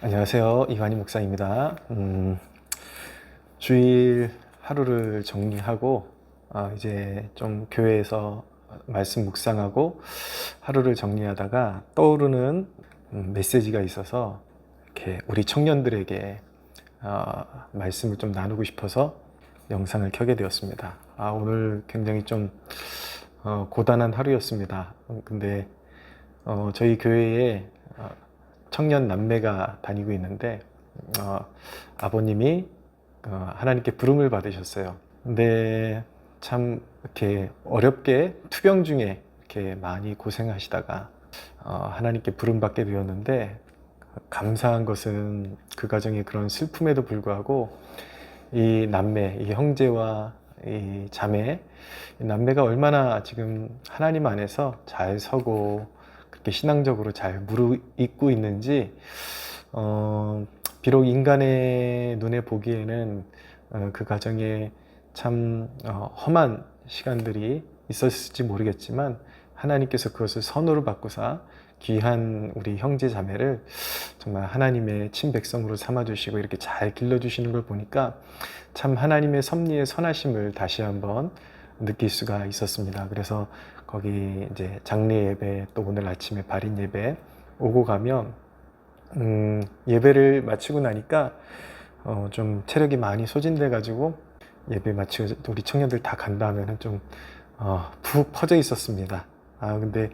안녕하세요. 이완희 목사입니다. 음, 주일 하루를 정리하고 아, 이제 좀 교회에서 말씀 묵상하고 하루를 정리하다가 떠오르는 음, 메시지가 있어서 이렇게 우리 청년들에게 아, 말씀을 좀 나누고 싶어서 영상을 켜게 되었습니다. 아, 오늘 굉장히 좀 어, 고단한 하루였습니다. 음, 근데 어, 저희 교회에 어, 청년 남매가 다니고 있는데 어, 아버님이 어, 하나님께 부름을 받으셨어요. 근데 참 이렇게 어렵게 투병 중에 이렇게 많이 고생하시다가 어, 하나님께 부름 받게 되었는데 감사한 것은 그 가정의 그런 슬픔에도 불구하고 이 남매, 이 형제와 이 자매, 이 남매가 얼마나 지금 하나님 안에서 잘 서고 그렇게 신앙적으로 잘 무르익고 있는지 어, 비록 인간의 눈에 보기에는 어, 그 가정에 참 어, 험한 시간들이 있었을지 모르겠지만 하나님께서 그것을 선으로 바꾸사 귀한 우리 형제 자매를 정말 하나님의 친백성으로 삼아주시고 이렇게 잘 길러주시는 걸 보니까 참 하나님의 섭리의 선하심을 다시 한번 느낄 수가 있었습니다. 그래서 거기 이제 장례 예배 또 오늘 아침에 발인 예배 오고 가면 음, 예배를 마치고 나니까 어, 좀 체력이 많이 소진돼 가지고 예배 마치고 우리 청년들 다 간다 하면은 좀 어, 푹 퍼져 있었습니다. 아 근데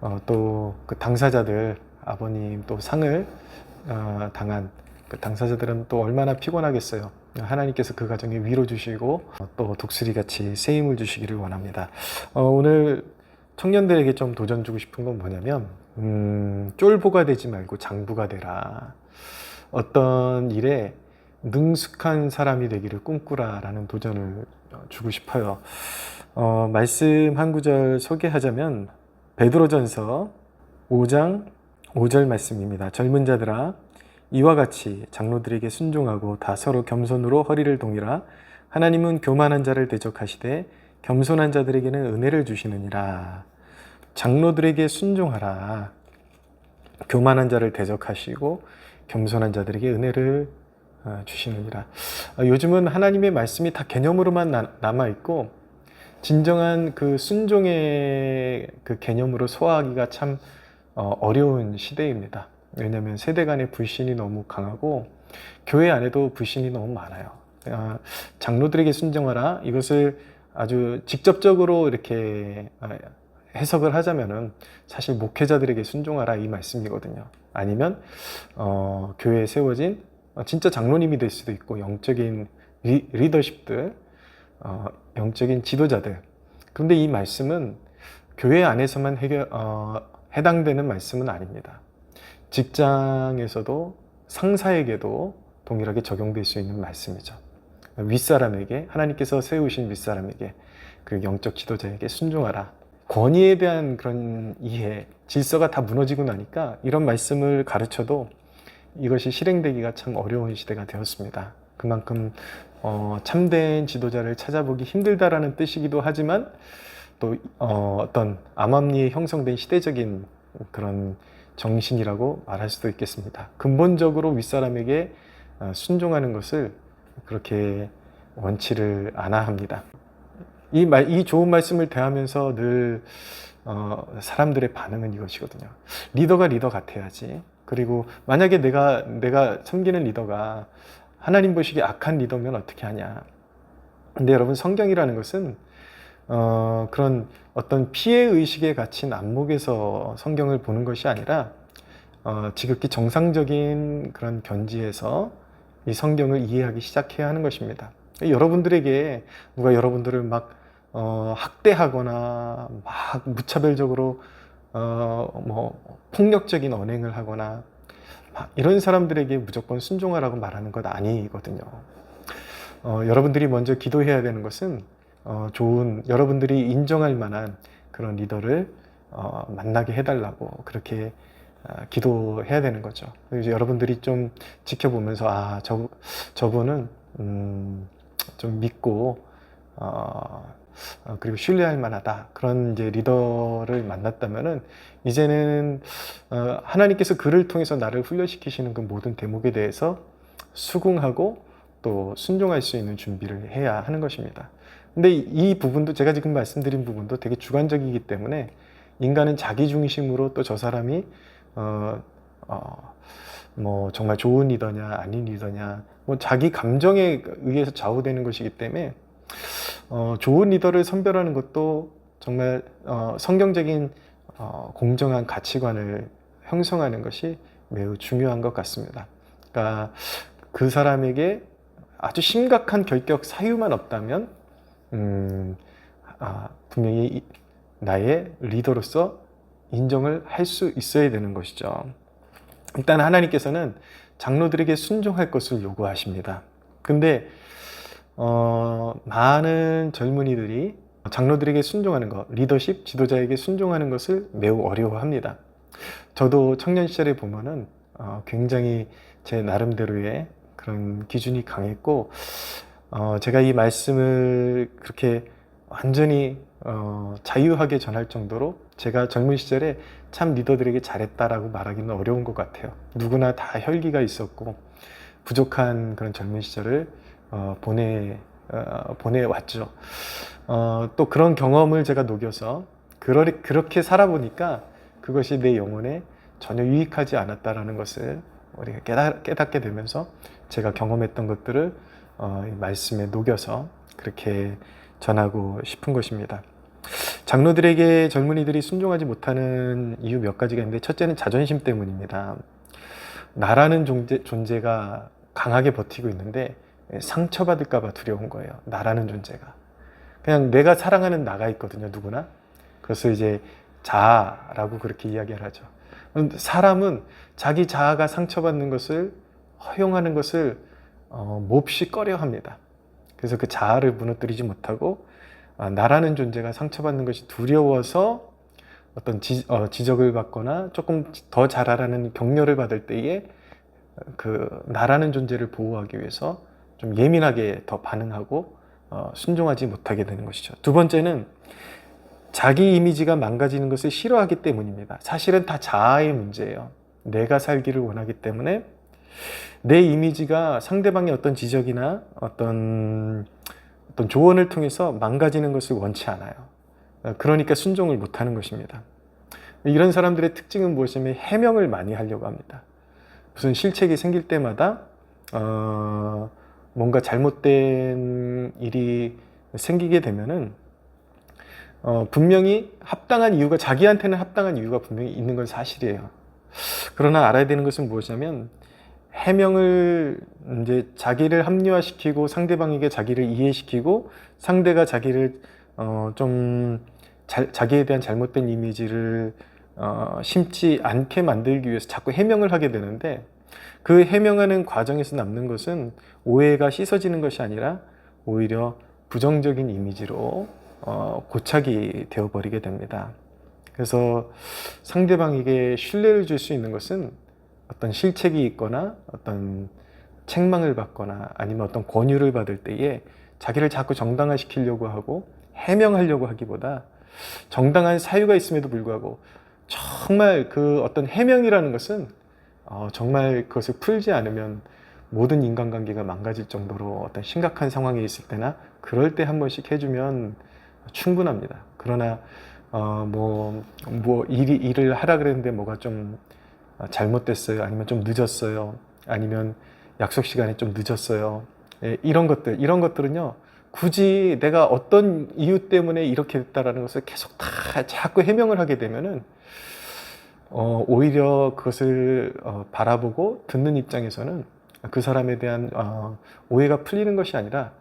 어, 또 그 당사자들 아버님 또 상을 어, 당한 그 당사자들은 또 얼마나 피곤하겠어요. 하나님께서 그 가정에 위로 주시고 어, 또 독수리 같이 새 힘을 주시기를 원합니다. 어, 오늘 청년들에게 좀 도전 주고 싶은 건 뭐냐면 음, 쫄보가 되지 말고 장부가 되라. 어떤 일에 능숙한 사람이 되기를 꿈꾸라라는 도전을 어, 주고 싶어요. 어, 말씀 한 구절 소개하자면 베드로전서 5장 5절 말씀입니다. 젊은 자들아 이와 같이 장로들에게 순종하고 다 서로 겸손으로 허리를 동이라 하나님은 교만한 자를 대적하시되 겸손한 자들에게는 은혜를 주시느니라. 장로들에게 순종하라. 교만한 자를 대적하시고 겸손한 자들에게 은혜를 어, 주시느니라. 어, 요즘은 하나님의 말씀이 다 개념으로만 남아 있고 진정한 그 순종의 그 개념으로 소화하기가 참 어, 어려운 시대입니다. 왜냐하면 세대 간의 불신이 너무 강하고 교회 안에도 불신이 너무 많아요. 아, 장로들에게 순종하라 이것을 아주 직접적으로 이렇게 아, 해석을 하자면은 사실 목회자들에게 순종하라 이 말씀이거든요. 아니면 어, 교회에 세워진 어, 진짜 장로님이 될 수도 있고 영적인 리, 리더십들, 어, 영적인 지도자들. 그런데 이 말씀은 교회 안에서만 해결, 어, 해당되는 말씀은 아닙니다. 직장에서도 상사에게도 동일하게 적용될 수 있는 말씀이죠. 윗사람에게 하나님께서 세우신 윗사람에게 그 영적 지도자에게 순종하라. 권위에 대한 그런 이해, 질서가 다 무너지고 나니까 이런 말씀을 가르쳐도 이것이 실행되기가 참 어려운 시대가 되었습니다. 그만큼 어, 참된 지도자를 찾아보기 힘들다라는 뜻이기도 하지만 또 어, 떤 암암리에 형성된 시대적인 그런 정신이라고 말할 수도 있겠습니다. 근본적으로 윗사람에게 어, 순종하는 것을 그렇게 원치를 않아 합니다. 이, 말, 이 좋은 말씀을 대하면서 늘 어, 사람들의 반응은 이것이거든요. 리더가 리더 같아야지. 그리고 만약에 내가 내가 섬기는 리더가 하나님 보시기에 악한 리더면 어떻게 하냐. 근데 여러분 성경이라는 것은 어, 그런 어떤 피해 의식에 갇힌 안목에서 성경을 보는 것이 아니라 어, 지극히 정상적인 그런 견지에서 이 성경을 이해하기 시작해야 하는 것입니다. 여러분들에게 누가 여러분들을 막 어, 학대하거나 막 무차별적으로 어, 뭐 폭력적인 언행을 하거나 이런 사람들에게 무조건 순종하라고 말하는 것 아니거든요. 어, 여러분들이 먼저 기도해야 되는 것은 어, 좋은 여러분들이 인정할 만한 그런 리더를 어, 만나게 해달라고 그렇게 어, 기도해야 되는 거죠. 이제 여러분들이 좀 지켜보면서 아, 저 저분은 음, 좀 믿고 어, 어, 그리고 신뢰할 만하다 그런 이제 리더를 만났다면은 이제는 어, 하나님께서 그를 통해서 나를 훈련시키시는 그 모든 대목에 대해서 수긍하고 또 순종할 수 있는 준비를 해야 하는 것입니다. 근데 이- 이 부분도 제가 지금 말씀드린 부분도 되게 주관적이기 때문에 인간은 자기 중심으로 또 저 사람이 어, 어, 뭐 정말 좋은 리더냐 아닌 리더냐 뭐 자기 감정에 의해서 좌우되는 것이기 때문에 어, 좋은 리더를 선별하는 것도 정말 어, 성경적인 어, 공정한 가치관을 형성하는 것이 매우 중요한 것 같습니다. 그러니까 그 사람에게 아주 심각한 결격 사유만 없다면 음, 아, 분명히 이- 나의 리더로서 인정을 할 수 있어야 되는 것이죠. 일단 하나님께서는 장로들에게 순종할 것을 요구하십니다. 근데 어, 많은 젊은이들이 장로들에게 순종하는 것, 리더십 지도자에게 순종하는 것을 매우 어려워합니다. 저도 청년 시절에 보면은 어, 굉장히 제 나름대로의 그런 기준이 강했고 어, 제가 이 말씀을 그렇게 완전히 어, 자유하게 전할 정도로 제가 젊은 시절에 참 리더들에게 잘했다라고 말하기는 어려운 것 같아요. 누구나 다 혈기가 있었고 부족한 그런 젊은 시절을 어, 보내 어, 보내왔죠. 어, 또 그런 경험을 제가 녹여서 그러, 그렇게 살아보니까 그것이 내 영혼에 전혀 유익하지 않았다라는 것을 우리가 깨달, 깨닫게 되면서 제가 경험했던 것들을 말씀에 녹여서 그렇게 전하고 싶은 것입니다. 장로들에게 젊은이들이 순종하지 못하는 이유 몇 가지가 있는데 첫째는 자존심 때문입니다. 나라는 존재, 존재가 강하게 버티고 있는데 상처받을까봐 두려운 거예요. 나라는 존재가. 그냥 내가 사랑하는 나가 있거든요, 누구나. 그래서 이제 자아라고 그렇게 이야기를 하죠. 사람은 자기 자아가 상처받는 것을 허용하는 것을 어, 몹시 꺼려 합니다. 그래서 그 자아를 무너뜨리지 못하고 아, 나라는 존재가 상처받는 것이 두려워서 어떤 지, 어, 지적을 받거나 조금 더 잘하라는 격려를 받을 때에 그 나라는 존재를 보호하기 위해서 좀 예민하게 더 반응하고 어, 순종하지 못하게 되는 것이죠. 두 번째는 자기 이미지가 망가지는 것을 싫어하기 때문입니다. 사실은 다 자아의 문제예요. 내가 살기를 원하기 때문에 내 이미지가 상대방의 어떤 지적이나 어떤 어떤 조언을 통해서 망가지는 것을 원치 않아요. 그러니까 순종을 못하는 것입니다. 이런 사람들의 특징은 무엇이냐면 해명을 많이 하려고 합니다. 무슨 실책이 생길 때마다 어, 뭔가 잘못된 일이 생기게 되면은 어, 분명히 합당한 이유가 자기한테는 합당한 이유가 분명히 있는 건 사실이에요. 그러나 알아야 되는 것은 무엇이냐면 해명을 이제 자기를 합리화시키고 상대방에게 자기를 이해시키고 상대가 자기를 어, 좀 자, 자기에 대한 잘못된 이미지를 어, 심지 않게 만들기 위해서 자꾸 해명을 하게 되는데 그 해명하는 과정에서 남는 것은 오해가 씻어지는 것이 아니라 오히려 부정적인 이미지로 어, 고착이 되어버리게 됩니다. 그래서 상대방에게 신뢰를 줄 수 있는 것은 어떤 실책이 있거나 어떤 책망을 받거나 아니면 어떤 권유를 받을 때에 자기를 자꾸 정당화시키려고 하고 해명하려고 하기보다 정당한 사유가 있음에도 불구하고 정말 그 어떤 해명이라는 것은 어, 정말 그것을 풀지 않으면 모든 인간관계가 망가질 정도로 어떤 심각한 상황에 있을 때나 그럴 때 한 번씩 해주면 충분합니다. 그러나 어, 뭐, 뭐 일이 일을 하라 그랬는데 뭐가 좀 잘못됐어요. 아니면 좀 늦었어요. 아니면 약속 시간에 좀 늦었어요. 예, 이런 것들, 이런 것들은요. 굳이 내가 어떤 이유 때문에 이렇게 됐다라는 것을 계속 다 자꾸 해명을 하게 되면은 어, 오히려 그것을 어, 바라보고 듣는 입장에서는 그 사람에 대한 어, 오해가 풀리는 것이 아니라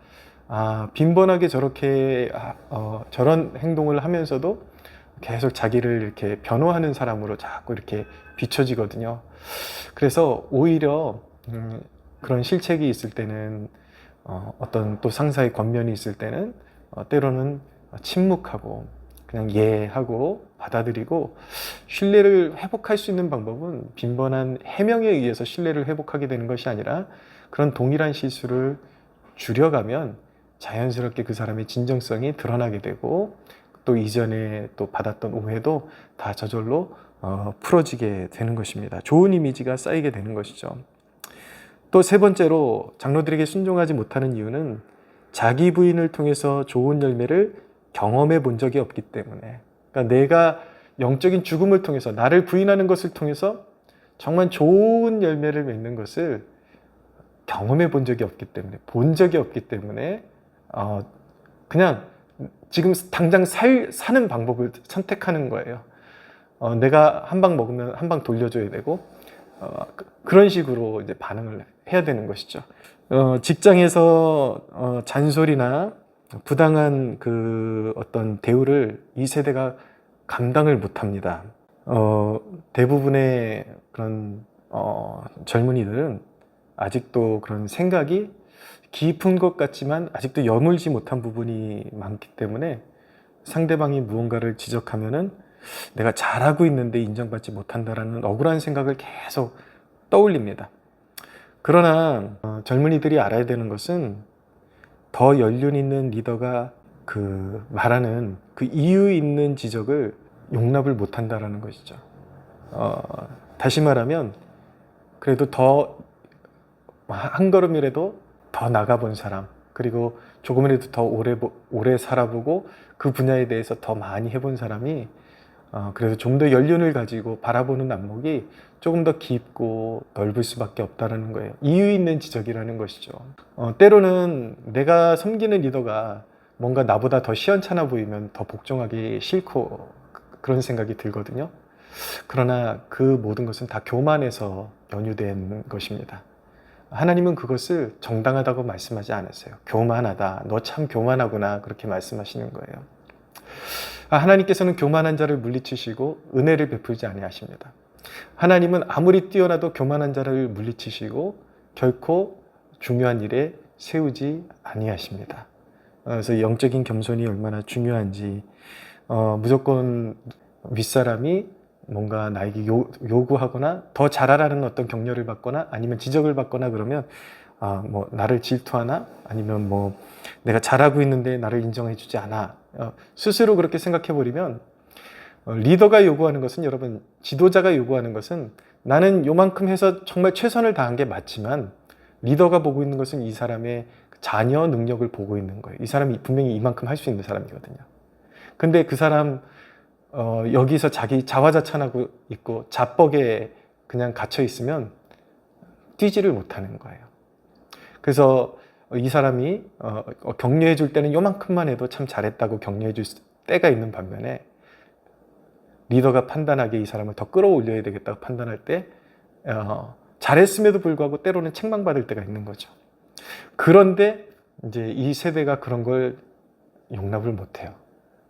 아, 빈번하게 저렇게 아, 어, 저런 행동을 하면서도 계속 자기를 이렇게 변호하는 사람으로 자꾸 이렇게 비춰지거든요. 그래서 오히려 음, 그런 실책이 있을 때는 어, 어떤 또 상사의 권면이 있을 때는 어, 때로는 침묵하고 그냥 예하고 받아들이고 신뢰를 회복할 수 있는 방법은 빈번한 해명에 의해서 신뢰를 회복하게 되는 것이 아니라 그런 동일한 실수를 줄여가면 자연스럽게 그 사람의 진정성이 드러나게 되고 또 이전에 또 받았던 오해도 다 저절로 어, 풀어지게 되는 것입니다. 좋은 이미지가 쌓이게 되는 것이죠. 또 세 번째로 장로들에게 순종하지 못하는 이유는 자기 부인을 통해서 좋은 열매를 경험해 본 적이 없기 때문에 그러니까 내가 영적인 죽음을 통해서 나를 부인하는 것을 통해서 정말 좋은 열매를 맺는 것을 경험해 본 적이 없기 때문에 본 적이 없기 때문에 어, 그냥 지금 당장 살, 사는 방법을 선택하는 거예요. 어, 내가 한 방 먹으면 한 방 돌려줘야 되고 어, 그- 그런 식으로 이제 반응을 해야 되는 것이죠. 어, 직장에서 어, 잔소리나 부당한 그 어떤 대우를 이 세대가 감당을 못합니다. 어, 대부분의 그런 어, 젊은이들은 아직도 그런 생각이 깊은 것 같지만 아직도 여물지 못한 부분이 많기 때문에 상대방이 무언가를 지적하면은 내가 잘하고 있는데 인정받지 못한다라는 억울한 생각을 계속 떠올립니다. 그러나 어, 젊은이들이 알아야 되는 것은 더 연륜 있는 리더가 그 말하는 그 이유 있는 지적을 용납을 못한다라는 것이죠. 어, 다시 말하면 그래도 더 한 걸음이라도 더 나가본 사람 그리고 조금이라도 더 오래 보- 오래 살아보고 그 분야에 대해서 더 많이 해본 사람이 어, 그래서 좀 더 연륜을 가지고 바라보는 안목이 조금 더 깊고 넓을 수밖에 없다라는 거예요. 이유 있는 지적이라는 것이죠. 어, 때로는 내가 섬기는 리더가 뭔가 나보다 더 시원찮아 보이면 더 복종하기 싫고 그- 그런 생각이 들거든요. 그러나 그 모든 것은 다 교만에서 연유된 것입니다. 하나님은 그것을 정당하다고 말씀하지 않았어요. 교만하다. 너 참 교만하구나. 그렇게 말씀하시는 거예요. 아, 하나님께서는 교만한 자를 물리치시고 은혜를 베풀지 아니하십니다. 하나님은 아무리 뛰어나도 교만한 자를 물리치시고 결코 중요한 일에 세우지 아니하십니다. 어, 그래서 영적인 겸손이 얼마나 중요한지 어, 무조건 윗사람이 뭔가 나에게 요, 요구하거나 더 잘하라는 어떤 격려를 받거나 아니면 지적을 받거나 그러면 아, 뭐 나를 질투하나 아니면 뭐 내가 잘하고 있는데 나를 인정해 주지 않아 어, 스스로 그렇게 생각해 버리면 어, 리더가 요구하는 것은 여러분 지도자가 요구하는 것은 나는 요만큼 해서 정말 최선을 다한 게 맞지만 리더가 보고 있는 것은 이 사람의 자녀 능력을 보고 있는 거예요. 이 사람이 분명히 이만큼 할 수 있는 사람이거든요. 근데 그 사람 어, 여기서 자기 자화자찬하고 있고 자뻑에 그냥 갇혀 있으면 뛰지를 못하는 거예요. 그래서 이 사람이 어, 어, 격려해 줄 때는 요만큼만 해도 참 잘했다고 격려해 줄 때가 있는 반면에 리더가 판단하기에 이 사람을 더 끌어올려야 되겠다고 판단할 때 어, 잘했음에도 불구하고 때로는 책망받을 때가 있는 거죠. 그런데 이제 이 세대가 그런 걸 용납을 못해요.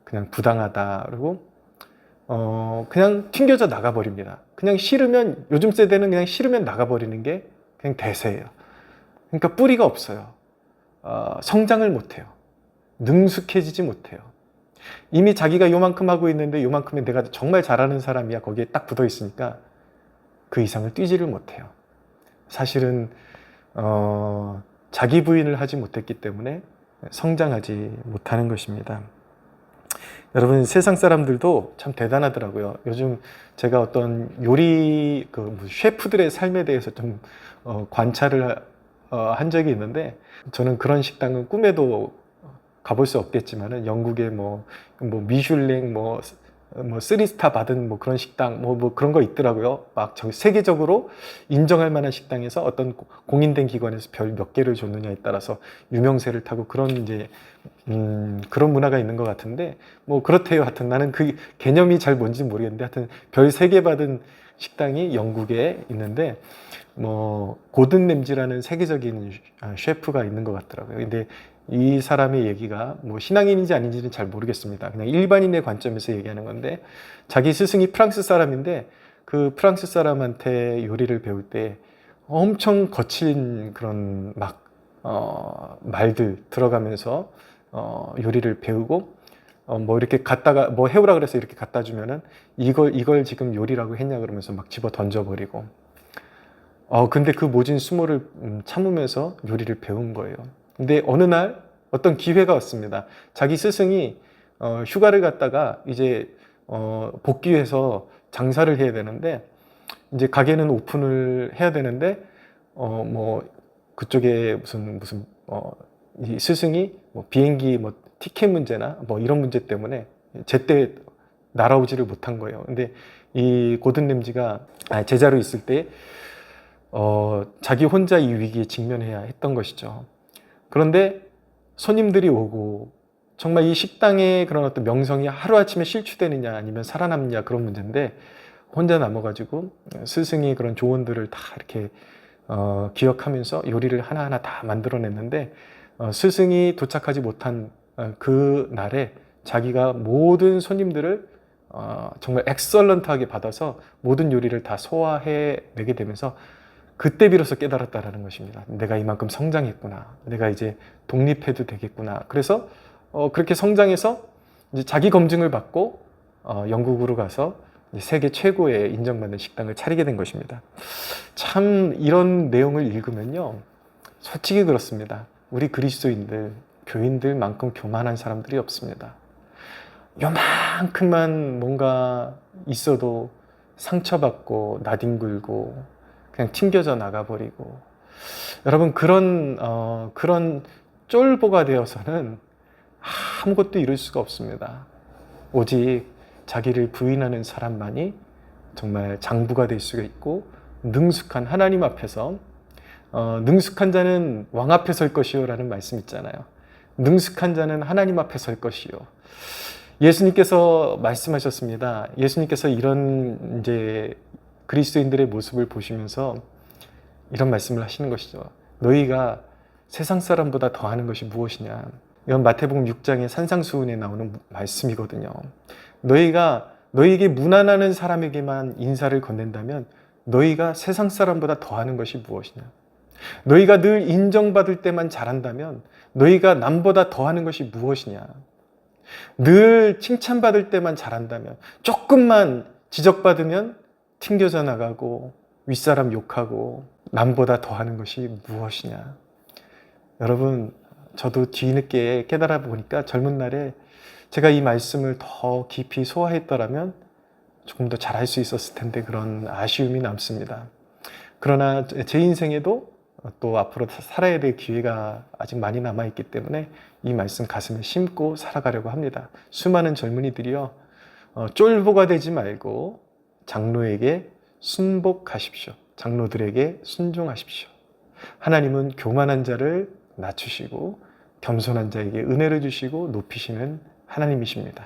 그냥 부당하다 그리고 어 그냥 튕겨져 나가버립니다. 그냥 싫으면 요즘 세대는 그냥 싫으면 나가버리는 게 그냥 대세예요. 그러니까 뿌리가 없어요. 어, 성장을 못해요. 능숙해지지 못해요. 이미 자기가 요만큼 하고 있는데 요만큼에 내가 정말 잘하는 사람이야 거기에 딱 붙어 있으니까 그 이상을 뛰지를 못해요. 사실은 어, 자기 부인을 하지 못했기 때문에 성장하지 못하는 것입니다. 여러분 세상 사람들도 참 대단하더라고요. 요즘 제가 어떤 요리 그 셰프들의 삶에 대해서 좀 어, 관찰을 어, 한 적이 있는데 저는 그런 식당은 꿈에도 가볼 수 없겠지만은 영국의 뭐, 뭐 미슐랭 뭐, 뭐 쓰리스타 받은 뭐 그런 식당 뭐, 뭐 그런 거 있더라고요. 막저 세계적으로 인정할 만한 식당에서 어떤 공인된 기관에서 별 몇 개를 줬느냐에 따라서 유명세를 타고 그런 이제 음, 그런 문화가 있는 것 같은데 뭐 그렇대요. 하여튼 나는 그 개념이 잘 뭔지 모르겠는데 하여튼 별 세 개 받은 식당이 영국에 있는데 뭐 고든 램지라는 세계적인 셰프가 있는 것 같더라고요. 근데 이 사람의 얘기가 뭐 신앙인인지 아닌지는 잘 모르겠습니다. 그냥 일반인의 관점에서 얘기하는 건데 자기 스승이 프랑스 사람인데 그 프랑스 사람한테 요리를 배울 때 엄청 거친 그런 막 어, 말들 들어가면서 어, 요리를 배우고 어, 뭐 이렇게 갖다가 뭐 해오라 그래서 이렇게 갖다 주면은 이걸 이걸 지금 요리라고 했냐 그러면서 막 집어 던져버리고 어 근데 그 모진 수모를 음, 참으면서 요리를 배운 거예요. 근데 어느 날 어떤 기회가 왔습니다. 자기 스승이 어, 휴가를 갔다가 이제 어, 복귀해서 장사를 해야 되는데 이제 가게는 오픈을 해야 되는데 어 뭐 그쪽에 무슨 무슨 어 이 스승이 뭐 비행기 뭐 티켓 문제나 뭐 이런 문제 때문에 제때 날아오지를 못한 거예요. 근데 이 고든 램지가 아, 제자로 있을 때 어, 자기 혼자 이 위기에 직면해야 했던 것이죠. 그런데 손님들이 오고 정말 이 식당의 그런 어떤 명성이 하루아침에 실추되느냐 아니면 살아남느냐 그런 문제인데 혼자 남아가지고 스승이 그런 조언들을 다 이렇게 어, 기억하면서 요리를 하나하나 다 만들어냈는데 어, 스승이 도착하지 못한 어, 그 날에 자기가 모든 손님들을 어, 정말 엑설런트하게 받아서 모든 요리를 다 소화해 내게 되면서 그때 비로소 깨달았다라는 것입니다. 내가 이만큼 성장했구나. 내가 이제 독립해도 되겠구나. 그래서 어, 그렇게 성장해서 이제 자기 검증을 받고 어, 영국으로 가서 세계 최고의 인정받는 식당을 차리게 된 것입니다. 참 이런 내용을 읽으면요. 솔직히 그렇습니다. 우리 그리스도인들, 교인들만큼 교만한 사람들이 없습니다. 요만큼만 뭔가 있어도 상처받고 나뒹굴고 그냥 튕겨져 나가버리고 여러분 그런 어, 그런 쫄보가 되어서는 아무것도 이룰 수가 없습니다. 오직 자기를 부인하는 사람만이 정말 장부가 될 수가 있고 능숙한 하나님 앞에서 어, 능숙한 자는 왕 앞에 설 것이요라는 말씀 있잖아요. 능숙한 자는 하나님 앞에 설 것이요. 예수님께서 말씀하셨습니다. 예수님께서 이런 이제 그리스도인들의 모습을 보시면서 이런 말씀을 하시는 것이죠. 너희가 세상 사람보다 더 하는 것이 무엇이냐? 이건 마태복음 6장의 산상수훈에 나오는 말씀이거든요. 너희가 너희에게 무난하는 사람에게만 인사를 건넨다면 너희가 세상 사람보다 더 하는 것이 무엇이냐? 너희가 늘 인정받을 때만 잘한다면 너희가 남보다 더 하는 것이 무엇이냐? 늘 칭찬받을 때만 잘한다면 조금만 지적받으면 튕겨져 나가고 윗사람 욕하고 남보다 더하는 것이 무엇이냐? 여러분, 저도 뒤늦게 깨달아 보니까 젊은 날에 제가 이 말씀을 더 깊이 소화했더라면 조금 더 잘할 수 있었을 텐데 그런 아쉬움이 남습니다. 그러나 제 인생에도 또 앞으로 살아야 될 기회가 아직 많이 남아있기 때문에 이 말씀 가슴에 심고 살아가려고 합니다. 수많은 젊은이들이요, 어, 쫄보가 되지 말고 장로에게 순복하십시오. 장로들에게 순종하십시오. 하나님은 교만한 자를 낮추시고 겸손한 자에게 은혜를 주시고 높이시는 하나님이십니다.